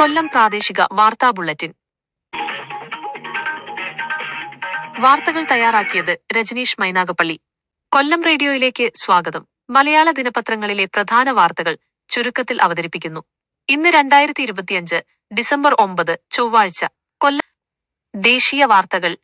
കൊല്ലം പ്രാദേശിക വാർത്താ ബുള്ളറ്റിൻ. വാർത്തകൾ തയ്യാറാക്കിയത് രജനീഷ് മൈനാഗപ്പള്ളി. കൊല്ലം റേഡിയോയിലേക്ക് സ്വാഗതം. മലയാള ദിനപത്രങ്ങളിലെ പ്രധാന വാർത്തകൾ ചുരുക്കത്തിൽ അവതരിപ്പിക്കുന്നു. ഇന്ന് രണ്ടായിരത്തി ഇരുപത്തിയഞ്ച് ഡിസംബർ ഒമ്പത് ചൊവ്വാഴ്ച കൊല്ലം ദേശീയ വാർത്തകൾ.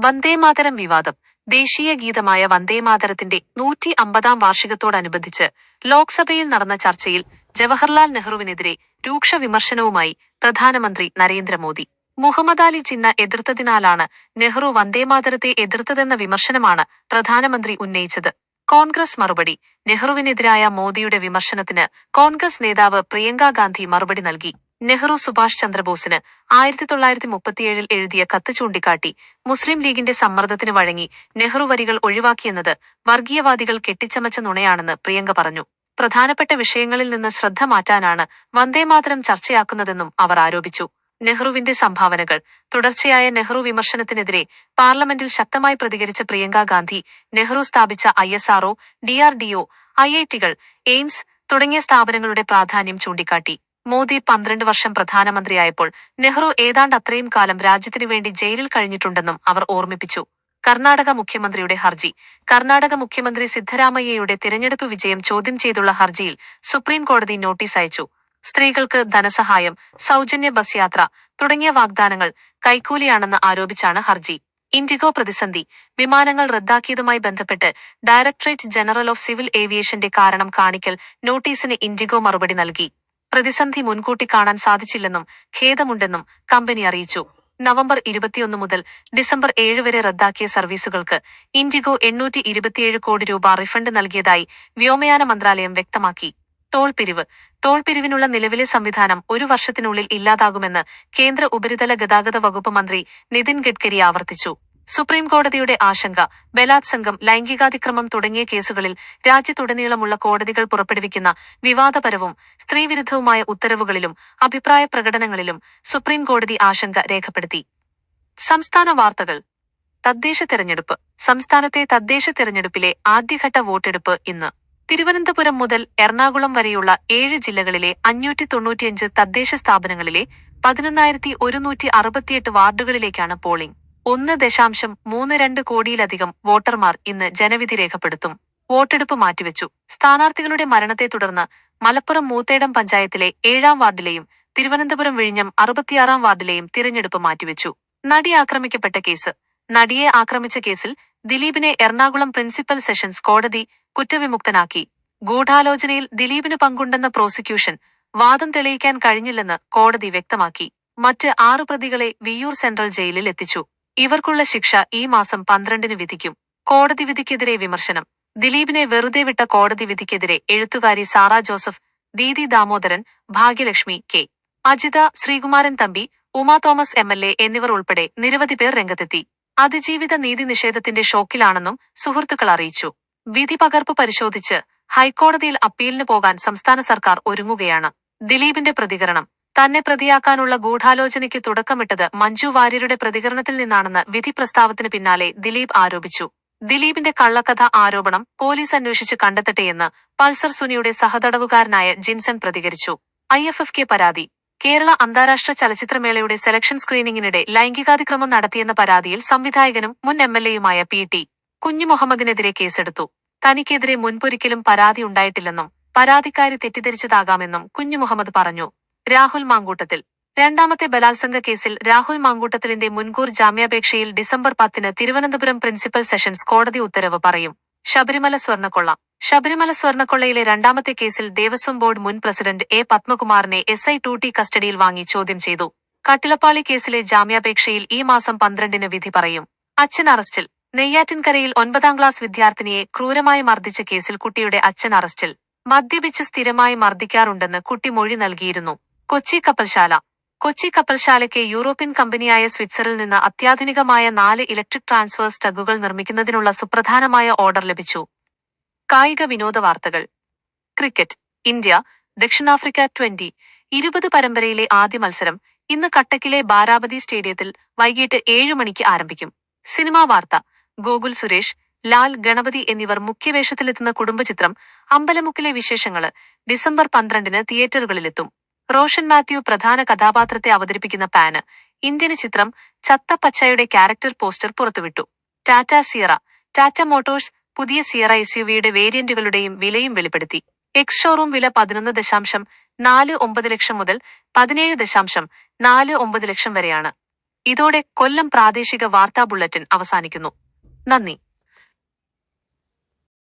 വന്ദേമാതരം വിവാദം. ദേശീയ ഗീതമായ വന്ദേമാതരത്തിന്റെ നൂറ്റി അമ്പതാം വാർഷികത്തോടനുബന്ധിച്ച് ലോക്സഭയിൽ നടന്ന ചർച്ചയിൽ ജവഹർലാൽ നെഹ്റുവിനെതിരെ രൂക്ഷ വിമർശനവുമായി പ്രധാനമന്ത്രി നരേന്ദ്രമോദി. മുഹമ്മദ് അലി ജിന്ന എതിർത്തതിനാലാണ് നെഹ്റു വന്ദേമാതരത്തെ എതിർത്തതെന്ന വിമർശനമാണ് പ്രധാനമന്ത്രി ഉന്നയിച്ചത്. കോൺഗ്രസ് മറുപടി. നെഹ്റുവിനെതിരായ മോദിയുടെ വിമർശനത്തിന് കോൺഗ്രസ് നേതാവ് പ്രിയങ്ക ഗാന്ധി മറുപടി നൽകി. നെഹ്റു സുഭാഷ് ചന്ദ്രബോസിന് ആയിരത്തി തൊള്ളായിരത്തി മുപ്പത്തിയേഴിൽ എഴുതിയ കത്ത് ചൂണ്ടിക്കാട്ടി മുസ്ലിം ലീഗിന്റെ സമ്മർദ്ദത്തിന് വഴങ്ങി നെഹ്റു വരികൾ ഒഴിവാക്കിയെന്നത് വർഗീയവാദികൾ കെട്ടിച്ചമച്ച നുണയാണെന്ന് പ്രിയങ്ക പറഞ്ഞു. പ്രധാനപ്പെട്ട വിഷയങ്ങളിൽ നിന്ന് ശ്രദ്ധ മാറ്റാനാണ് വന്ദേമാതരം ചർച്ചയാക്കുന്നതെന്നും അവർ ആരോപിച്ചു. നെഹ്റുവിന്റെ സംഭാവനകൾ. തുടർച്ചയായ നെഹ്റു വിമർശനത്തിനെതിരെ പാർലമെന്റിൽ ശക്തമായി പ്രതികരിച്ച പ്രിയങ്കാ ഗാന്ധി നെഹ്റു സ്ഥാപിച്ച I S RO DRDO I I ടികൾ AIIMS തുടങ്ങിയ സ്ഥാപനങ്ങളുടെ പ്രാധാന്യം ചൂണ്ടിക്കാട്ടി. മോദി പന്ത്രണ്ട് വർഷം പ്രധാനമന്ത്രിയായപ്പോൾ നെഹ്റു ഏതാണ്ട് അത്രയും കാലം രാജ്യത്തിനുവേണ്ടി ജയിലിൽ കഴിഞ്ഞിട്ടുണ്ടെന്നും അവർ ഓർമ്മിപ്പിച്ചു. കർണാടക മുഖ്യമന്ത്രിയുടെ ഹർജി. കർണാടക മുഖ്യമന്ത്രി സിദ്ധരാമയ്യയുടെ തിരഞ്ഞെടുപ്പ് വിജയം ചോദ്യം ചെയ്തുള്ള ഹർജിയിൽ സുപ്രീം കോടതി നോട്ടീസ് അയച്ചു. സ്ത്രീകൾക്ക് ധനസഹായം സൗജന്യ ബസ് യാത്ര തുടങ്ങിയ വാഗ്ദാനങ്ങൾ കൈക്കൂലിയാണെന്ന് ആരോപിച്ചാണ് ഹർജി. ഇൻഡിഗോ പ്രതിസന്ധി വിമാനങ്ങൾ റദ്ദാക്കിയതുമായി ബന്ധപ്പെട്ട് ഡയറക്ടറേറ്റ് ജനറൽ ഓഫ് സിവിൽ ഏവിയേഷന്റെ കാരണം കാണിക്കൽ നോട്ടീസിന് ഇൻഡിഗോ മറുപടി നൽകി. പ്രതിസന്ധി മുൻകൂട്ടി കാണാൻ സാധിച്ചില്ലെന്നും ഖേദമുണ്ടെന്നും കമ്പനി അറിയിച്ചു. നവംബർ ഇരുപത്തിയൊന്ന് മുതൽ ഡിസംബർ ഏഴ് വരെ റദ്ദാക്കിയ സർവീസുകൾക്ക് ഇൻഡിഗോ എണ്ണൂറ്റി ഇരുപത്തിയേഴ് കോടി രൂപ റിഫണ്ട് നൽകിയതായി വ്യോമയാന മന്ത്രാലയം വ്യക്തമാക്കി. ടോൾ പിരിവ്. ടോൾ പിരിവിനുള്ള നിലവിലെ സംവിധാനം ഒരു വർഷത്തിനുള്ളിൽ ഇല്ലാതാകുമെന്ന് കേന്ദ്ര ഉപരിതല ഗതാഗത വകുപ്പ് മന്ത്രി നിതിൻ ഗഡ്കരി ആവർത്തിച്ചു. സുപ്രീം കോടതിയുടെ ആശങ്ക ബലാത്സംഗം ലൈംഗികാതിക്രമം തുടങ്ങിയ കേസുകളിൽ രാജ്യത്തുടനീളമുള്ള കോടതികൾ പുറപ്പെടുവിക്കുന്ന വിവാദപരവും സ്ത്രീവിരുദ്ധവുമായ ഉത്തരവുകളിലും അഭിപ്രായ പ്രകടനങ്ങളിലും സുപ്രീംകോടതി ആശങ്ക രേഖപ്പെടുത്തി. സംസ്ഥാന വാർത്തകൾ. തദ്ദേശ തെരഞ്ഞെടുപ്പ്. സംസ്ഥാനത്തെ തദ്ദേശ തെരഞ്ഞെടുപ്പിലെ ആദ്യഘട്ട വോട്ടെടുപ്പ് ഇന്ന്. തിരുവനന്തപുരം മുതൽ എറണാകുളം വരെയുള്ള ഏഴ് ജില്ലകളിലെ അഞ്ഞൂറ്റി തൊണ്ണൂറ്റിയഞ്ച് തദ്ദേശ സ്ഥാപനങ്ങളിലെ പതിനൊന്നായിരത്തി ഒരുന്നൂറ്റി അറുപത്തിയെട്ട് വാർഡുകളിലേക്കാണ് പോളിംഗ്. ഒന്ന് ദശാംശം മൂന്ന് രണ്ട് കോടിയിലധികം വോട്ടർമാർ ഇന്ന് ജനവിധി രേഖപ്പെടുത്തും. വോട്ടെടുപ്പ് മാറ്റിവെച്ചു. സ്ഥാനാർത്ഥികളുടെ മരണത്തെ തുടർന്ന് മലപ്പുറം മൂത്തേടം പഞ്ചായത്തിലെ ഏഴാം വാർഡിലെയും തിരുവനന്തപുരം വിഴിഞ്ഞം അറുപത്തിയാറാം വാർഡിലെയും തിരഞ്ഞെടുപ്പ് മാറ്റിവെച്ചു. നടി ആക്രമിക്കപ്പെട്ട കേസ്. നടിയെ ആക്രമിച്ച കേസിൽ ദിലീപിനെ എറണാകുളം പ്രിൻസിപ്പൽ സെഷൻസ് കോടതി കുറ്റവിമുക്തനാക്കി. ഗൂഢാലോചനയിൽ ദിലീപിന് പങ്കുണ്ടെന്ന പ്രോസിക്യൂഷൻ വാദം തെളിയിക്കാൻ കഴിഞ്ഞില്ലെന്ന് കോടതി വ്യക്തമാക്കി. മറ്റ് ആറു പ്രതികളെ വിയൂർ സെൻട്രൽ ജയിലിൽ എത്തിച്ചു. ഇവർക്കുള്ള ശിക്ഷ ഈ മാസം പന്ത്രണ്ടിന് വിധിക്കും. കോടതി വിധിക്കെതിരെ വിമർശനം. ദിലീപിനെ വെറുതെ വിട്ട കോടതി വിധിക്കെതിരെ എഴുത്തുകാരി Sara Joseph Deedi Damodaran Bhagyalakshmi K. Ajitha Sreekumaran Thampi Uma Thomas M L A എന്നിവർ ഉൾപ്പെടെ നിരവധി പേർ രംഗത്തെത്തി. അതിജീവിത നീതി നിഷേധത്തിന്റെ ഷോക്കിലാണെന്നും സുഹൃത്തുക്കൾ അറിയിച്ചു. വിധി പകർപ്പ് പരിശോധിച്ച് ഹൈക്കോടതിയിൽ അപ്പീലിന് പോകാൻ സംസ്ഥാന സർക്കാർ ഒരുങ്ങുകയാണ്. ദിലീപിന്റെ പ്രതികരണം. തന്നെ പ്രതിയാക്കാനുള്ള ഗൂഢാലോചനയ്ക്ക് തുടക്കമിട്ടത് മഞ്ജു വാര്യരുടെ പ്രതികരണത്തിൽ നിന്നാണെന്ന് വിധി പ്രസ്താവത്തിന് പിന്നാലെ ദിലീപ് ആരോപിച്ചു. ദിലീപിന്റെ കള്ളക്കഥ ആരോപണം പോലീസ് അന്വേഷിച്ച് കണ്ടെത്തട്ടെയെന്ന് പൾസർ സുനിയുടെ സഹതടവുകാരനായ ജിൻസൺ പ്രതികരിച്ചു. ഐ എഫ് എഫ് കെ പരാതി. കേരള അന്താരാഷ്ട്ര ചലച്ചിത്രമേളയുടെ സെലക്ഷൻ സ്ക്രീനിംഗിനിടെ ലൈംഗികാതിക്രമം നടത്തിയെന്ന പരാതിയിൽ സംവിധായകനും മുൻ എം എൽ എയുമായ പി ടി കുഞ്ഞുമുഹമ്മദിനെതിരെ കേസെടുത്തു. തനിക്കെതിരെ മുൻപൊരിക്കലും പരാതി ഉണ്ടായിട്ടില്ലെന്നും പരാതിക്കാരി തെറ്റിദ്ധരിച്ചതാകാമെന്നും കുഞ്ഞുമുഹമ്മദ് പറഞ്ഞു. രാഹുൽ മാങ്കൂട്ടത്തിൽ. രണ്ടാമത്തെ ബലാത്സംഗ കേസിൽ രാഹുൽ മാങ്കൂട്ടത്തിലിന്റെ മുൻകൂർ ജാമ്യാപേക്ഷയിൽ ഡിസംബർ പത്തിന് തിരുവനന്തപുരം പ്രിൻസിപ്പൽ സെഷൻസ് കോടതി ഉത്തരവ് പറയും. ശബരിമല സ്വർണക്കൊള്ള. ശബരിമല സ്വർണക്കൊള്ളയിലെ രണ്ടാമത്തെ കേസിൽ ദേവസ്വം ബോർഡ് മുൻ പ്രസിഡന്റ് എ പത്മകുമാറിനെ എസ് ഐ ടു ടി കസ്റ്റഡിയിൽ വാങ്ങി ചോദ്യം ചെയ്തു. കട്ടിലപ്പാളി കേസിലെ ജാമ്യാപേക്ഷയിൽ ഈ മാസം പന്ത്രണ്ടിന് വിധി പറയും. അച്ഛൻ അറസ്റ്റിൽ. നെയ്യാറ്റിൻകരയിൽ ഒൻപതാം ക്ലാസ് വിദ്യാർത്ഥിനിയെ ക്രൂരമായി മർദ്ദിച്ച കേസിൽ കുട്ടിയുടെ അച്ഛൻ അറസ്റ്റിൽ. മദ്യപിച്ച് സ്ഥിരമായി മർദ്ദിക്കാറുണ്ടെന്ന് കുട്ടി മൊഴി നൽകിയിരുന്നു. കൊച്ചി കപ്പൽശാല. കൊച്ചി കപ്പൽശാലയ്ക്ക് യൂറോപ്യൻ കമ്പനിയായ സ്വിറ്റ്സറിൽ നിന്ന് അത്യാധുനികമായ നാല് ഇലക്ട്രിക് ട്രാൻസ്ഫേഴ്സ് ടഗുകൾ നിർമ്മിക്കുന്നതിനുള്ള സുപ്രധാനമായ ഓർഡർ ലഭിച്ചു. കായിക വിനോദ വാർത്തകൾ. ക്രിക്കറ്റ്. ഇന്ത്യ. ദക്ഷിണാഫ്രിക്ക ട്വന്റി. ഇരുപത് പരമ്പരയിലെ ആദ്യ മത്സരം ഇന്ന് കട്ടക്കിലെ ബാരാബതി സ്റ്റേഡിയത്തിൽ വൈകിട്ട് ഏഴു മണിക്ക് ആരംഭിക്കും. സിനിമാ വാർത്ത. ഗോകുൽ സുരേഷ് ലാൽ ഗണപതി എന്നിവർ മുഖ്യവേഷത്തിലെത്തുന്ന കുടുംബചിത്രം അമ്പലമുക്കിലെ വിശേഷങ്ങൾ ഡിസംബർ പന്ത്രണ്ടിന് തിയേറ്ററുകളിലെത്തും. റോഷൻ മാത്യു പ്രധാന കഥാപാത്രത്തെ അവതരിപ്പിക്കുന്ന പാന്. ഇന്ത്യൻ ചിത്രം ചത്ത പച്ചയുടെ ക്യാരക്ടർ പോസ്റ്റർ പുറത്തുവിട്ടു. Tata Sierra. ടാറ്റ മോട്ടോഴ്സ് പുതിയ സിയറ എസ് യു വിയുടെ വേരിയന്റുകളുടെയും വിലയും വെളിപ്പെടുത്തി. എക്സ് ഷോറൂം വില പതിനൊന്ന് ദശാംശം നാല് ഒമ്പത് ലക്ഷം മുതൽ പതിനേഴ് ദശാംശം നാല് ഒമ്പത് ലക്ഷം വരെയാണ്. ഇതോടെ കൊല്ലം പ്രാദേശിക വാർത്താ ബുള്ളറ്റിൻ അവസാനിക്കുന്നു. നന്ദി.